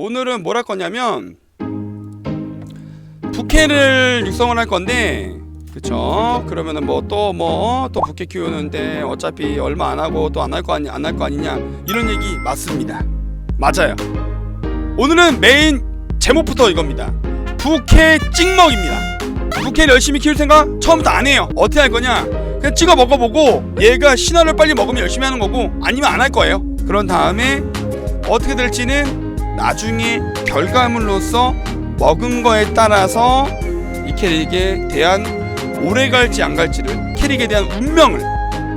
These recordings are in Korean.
오늘은 뭘 할 거냐면 부캐를 육성을 할 건데 그쵸? 그러면은 뭐 또 뭐 또 부캐 키우는데 어차피 얼마 안 하고 또 안 할 거 아니 안 할 거 아니냐? 이런 얘기 맞습니다. 맞아요. 오늘은 메인 제목부터 이겁니다. 부캐 찍먹입니다. 부캐를 열심히 키울 생각 처음부터 안 해요. 어떻게 할 거냐? 그냥 찍어 먹어보고 얘가 신화를 빨리 먹으면 열심히 하는 거고 아니면 안 할 거예요. 그런 다음에 어떻게 될지는 나중에 결과물로서 먹은 거에 따라서 이 캐릭에 대한 오래 갈지 안 갈지를 캐릭에 대한 운명을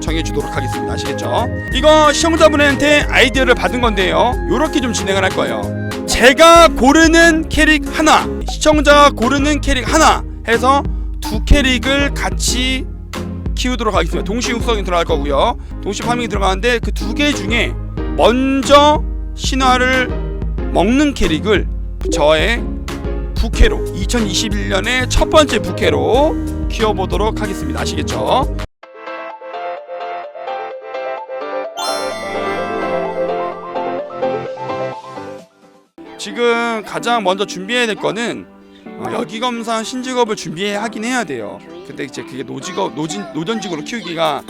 정해주도록 하겠습니다. 아시겠죠? 이거 시청자분한테 아이디어를 받은 건데요. 요렇게 좀 진행을 할 거예요. 제가 고르는 캐릭 하나, 시청자가 고르는 캐릭 하나 해서 두 캐릭을 같이 키우도록 하겠습니다. 동시 육성이 들어갈 거고요. 동시 파밍이 들어가는데 그 두 개 중에 먼저 신화를 먹는 캐릭을 저의 부캐로 2021년의 첫 번째 부캐로 키워보도록 하겠습니다. 아시겠죠? 지금 가장 먼저 준비해야 될 거는 어, 여기 검사 신직업을 준비해야 하긴 해야 돼요. 근데 이제 그게 노직업 노진 노전직으로 키우기가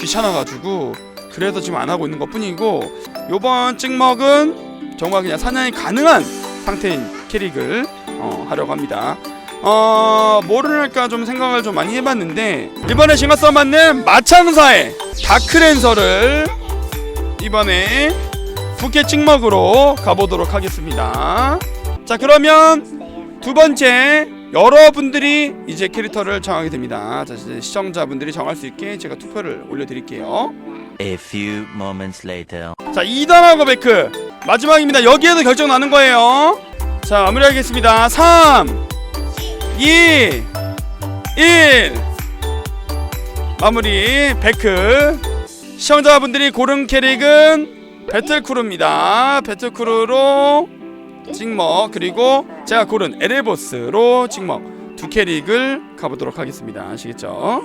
귀찮아가지고 그래서 지금 안 하고 있는 것 뿐이고 요번 찍먹은 정말 그냥 사냥이 가능한 상태인 캐릭을 어, 하려고 합니다. 어 뭐를 할까 좀 생각을 좀 많이 해봤는데 이번에 맞는 마창사의 다크랜서를 이번에 부캐 찍먹으로 가보도록 하겠습니다. 자 그러면 두 번째 여러분들이 이제 캐릭터를 정하게 됩니다. 자 이제 시청자분들이 정할 수 있게 제가 투표를 올려드릴게요. A few moments later. 자 이단하고 베크 마지막입니다. 여기에도 결정 나는 거예요. 자 마무리하겠습니다. 3, 2, 1 마무리 베크 시청자분들이 고른 캐릭은 배틀크루입니다. 배틀크루로 찍먹 그리고 제가 고른 에레보스로 찍먹 두 캐릭을 가보도록 하겠습니다. 아시겠죠?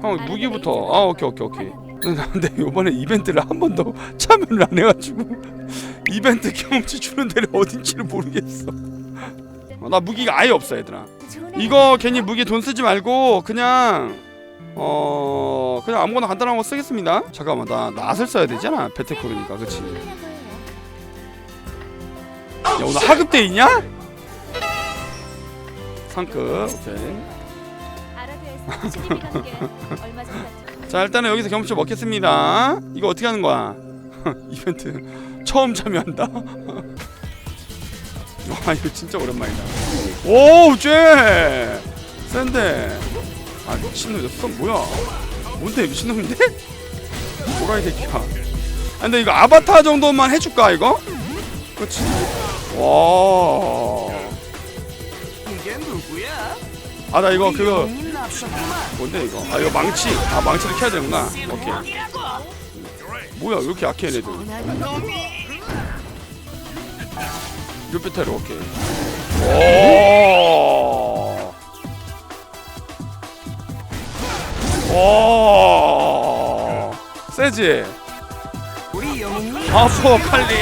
형 무기부터 아 오케이 오케이 오케이 근데 요번에 이벤트를 한 번도 참여를 안 해가지고 이벤트 경험치 주는 데를 어딘지를 모르겠어. 어, 나 무기가 아예 없어 얘들아. 이거 괜히 무기 돈 쓰지 말고 그냥 어 그냥 아무거나 간단한 거 쓰겠습니다. 잠깐만 나 낫을 써야 되잖아. 배틀크루니까 그치? 야 오늘 하급대 있냐? 상급 오케이 자 일단은 여기서 경험치 먹겠습니다. 이거 어떻게 하는 거야? 이벤트 처음 참여한다? 와 이거 진짜 오랜만이다. 오쟤! 센데. 아 미친놈 저 수건 뭐야? 뭔데 미친놈인데? 뭐라 이 새끼야. 아 근데 이거 아바타 정도만 해줄까 이거? 그렇지. 와. 아나 이거 그거 뭔데 이거? 아 이거 망치. 아 망치를 켜야 되는구나. 오케이. 뭐야 왜 이렇게 약해 얘네들? 루피테로 오케이. 오. 오. 세지. 아포 칼리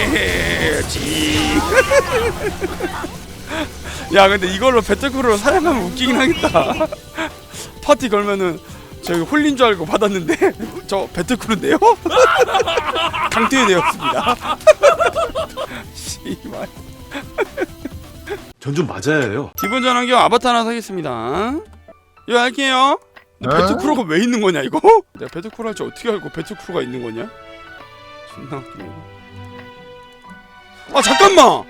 지. 야 근데 이걸로 배틀크루로 사냥하면 웃기긴 하겠다 파티 걸면은 저기 홀린 줄 알고 받았는데 저 배틀크루인데요? 강퇴되었습니다 씨발 전 좀 맞아야 해요. 기본 전환경 아바타 하나 사겠습니다 이거 할게요 근데 에? 배틀크루가 왜 있는 거냐 이거? 내가 배틀크루 할줄 어떻게 알고 배틀크루가 있는 거냐? 존나 웃기네 아 잠깐만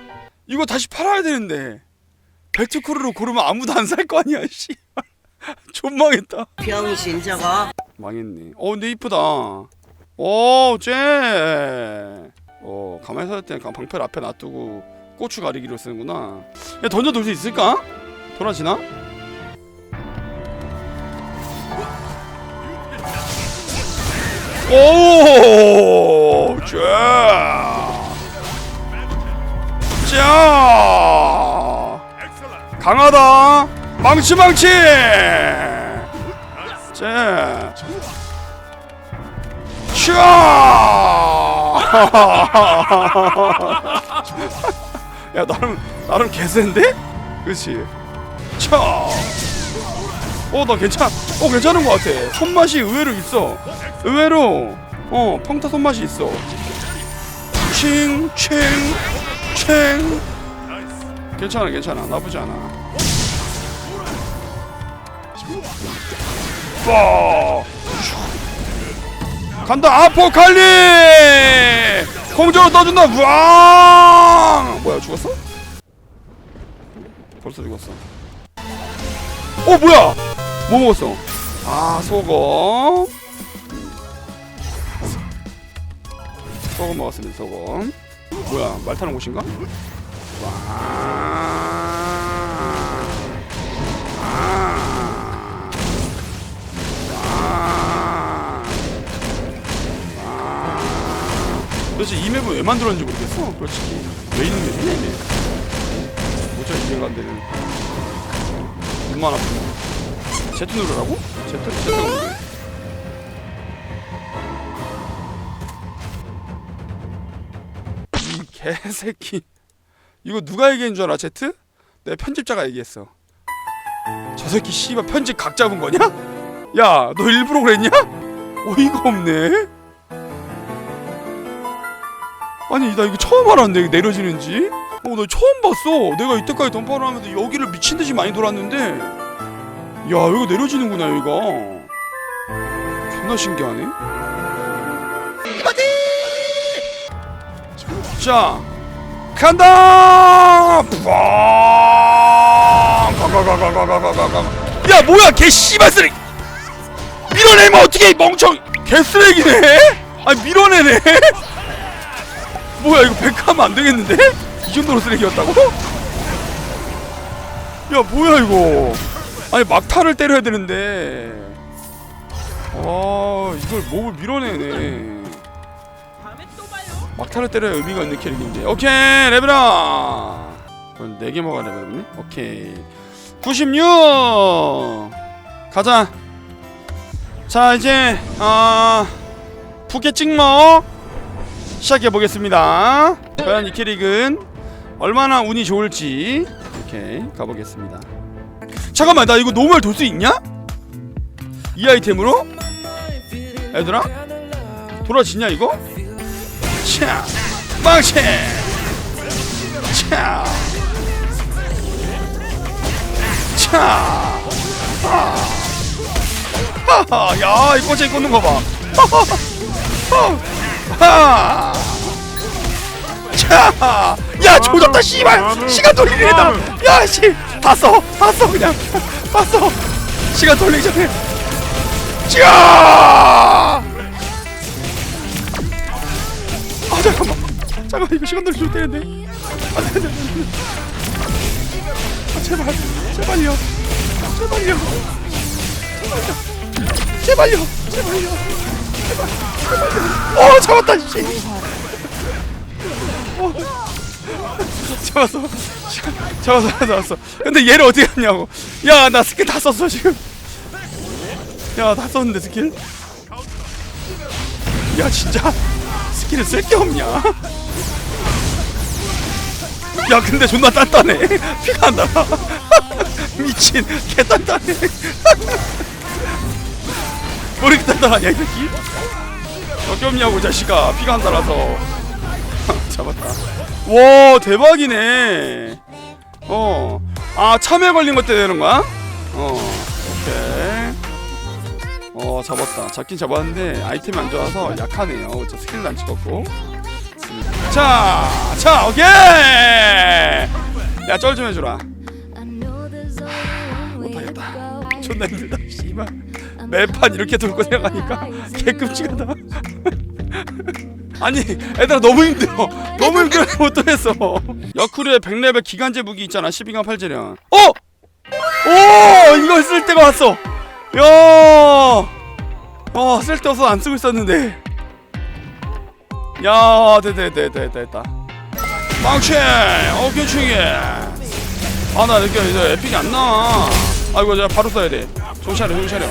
이거 다시 팔아야 되는데 배틀크루로 고르면 아무도 안 살 거 아니야 씨 존망했다. 병신 저거. 망했네. 어 근데 이쁘다. 오 쟤. 어 가만히 서 있을 때 방패를 앞에 놔두고 고추 가리기로 쓰는구나. 야 던져둘 수 있을까? 돌아지나? 오, 망치 망치. 자, 자. 야 나름 나름 개센데? 그렇지. 차. 어 나 괜찮. 어 괜찮은 것 같아. 손맛이 의외로 있어. 의외로 어 평타 손맛이 있어. 칭 칭 칭 괜찮아 괜찮아 나쁘지 않아. 와. 간다 아포칼리 공정으로 떠준다 우왕! 뭐야 죽었어? 벌써 죽었어. 어 뭐야? 뭐 먹었어? 아 소금. 소금 먹었습니다 소금. 뭐야 말 타는 곳인가? 와 만들었는지 모르겠어 솔직히 왜 있는 맵이냐 이게 도저히 이해가 안 되는 눈만 아프네 Z 누르라고? Z? Z가 뭔데? 이 개새끼 이거 누가 얘기한 줄 알아 Z? 내 편집자가 얘기했어 저 새끼 씨발 편집 각 잡은 거냐? 야 너 일부러 그랬냐? 어이가 없네 아니 나 이거 처음 알았는데 이거 내려지는지? 어나 처음 봤어. 내가 이때까지 던파를 하면서 여기를 미친듯이 많이 돌았는데. 야 여기 내려지는구나 여기가. 존나 신기하네. 파티! 자 간다! 야 뭐야 개 씨발 쓰레기! 밀어내면 어떻게 멍청 개 쓰레기네? 아 밀어내네? 뭐야 이거 백하면 안 되겠는데? 이 정도로 쓰레기였다고? 야 뭐야 이거? 아니 막타를 때려야 되는데. 아 이걸 몸을 밀어내네. 막타를 때려야 의미가 있는 캐릭인데. 오케이 레벨업! 그럼 4개 먹어야 레벨업이네 오케이. 96 가자. 자 이제 아 푸켓 찍먹 시작해 보겠습니다. 과연 이 캐릭은 얼마나 운이 좋을지 이렇게 가보겠습니다. 잠깐만 나 이거 노멀 돌 수 있냐? 이 아이템으로? 얘들아 돌아지냐 이거? 차 망치 차 차. 하하, 야, 이 꼬챙이 꽂는 거 봐. 하! 차! 야 조졌다 씨발. 시간 돌리기 했다 야 씨 다 써! 다 써 그냥. 다 써! 시간 돌리기 전에 자! 아 잠깐만. 잠깐만 이거 시간 돌리기 좀 되는데. 안돼 안돼 안돼 아, 제발. 제발요. 제발요. 제발요. 제발요. 어 잡았다 씨. 어. 잡았어. 잡았어 잡았어. 근데 얘를 어떻게 갔냐고. 야 나 스킬 다 썼어 지금. 야 다 썼는데 스킬. 야 진짜 스킬을 쓸 게 없냐? 야 근데 존나 단단해. 피가 안 나가. 미친 개 단단해. 뭐 이렇게 단단하냐 이 새끼? 역겹냐고 자식아 피가 안 달아서 잡았다. 와 대박이네. 어아 참외 걸린 것 때문에 되는 거야? 어 오케이. 어 잡았다. 잡긴 잡았는데 아이템이 안 좋아서 약하네요. 저 스킬도 안 찍었고. 자 자 오케이! 야 쩔 좀 해주라. 못하겠다. 존나 힘들다 씨발. 매판 이렇게 돌고 생각하니까 개끔찍하다 아니 애들아 너무 힘들어. 너무 힘들어. 못하겠어 여쿠르의 100레벨 기간제 무기 있잖아. 12강 8재련 어! 오! 이거 쓸 때가 왔어. 야! 어 쓸데없어. 안 쓰고 있었는데. 야 됐다 됐다 됐다 됐다. 망치! 오케이 충이 아나 이렇게 이제 에픽이 안 나와. 아이고 제가 바로 써야 돼. 정신 차려 정신 차려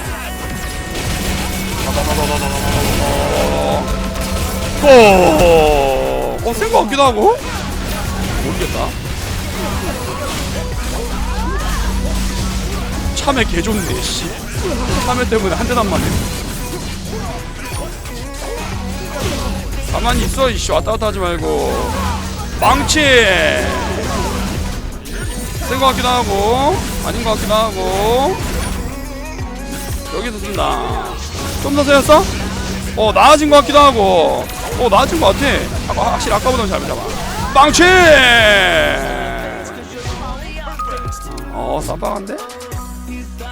어, 어, 센거 같기도 하고. 모르겠다. 참외 개 좋네 씨. 참외 때문에 한 대도 안 맞네. 가만히 있어 이씨. 왔다 갔다 하지 말고. 망치! 센것 같기도 하고 아닌 것 같기도 하고. 여기서 쓴다 좀더 세였어? 어 나아진 것 같기도 하고 어 나아진 것 같아 아까, 확실히 아까보다는 잘 잡아 망치 어 쌈박한데?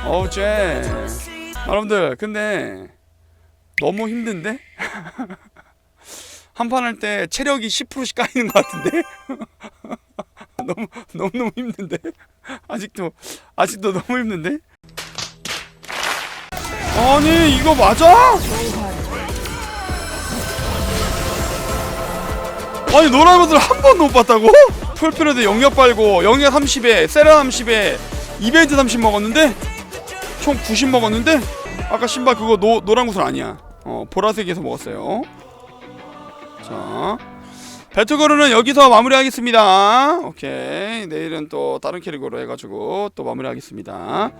어우 쟤 여러분들 근데 너무 힘든데? 한 판 할 때 체력이 10%씩 까이는 것 같은데? 너무 너무 너무 힘든데? 아직도 아직도 너무 힘든데? 아니 이거 맞아? 아니 노란 것을 한 번도 못 봤다고? 풀피로드 영역 빨고 영역 30에 세라 30에 이벤트 30 먹었는데? 총 90 먹었는데? 아까 신발 그거 노, 노란 구슬 아니야. 어 보라색에서 먹었어요. 자 배트거루는 여기서 마무리하겠습니다. 오케이. 내일은 또 다른 캐릭으로 해가지고 또 마무리하겠습니다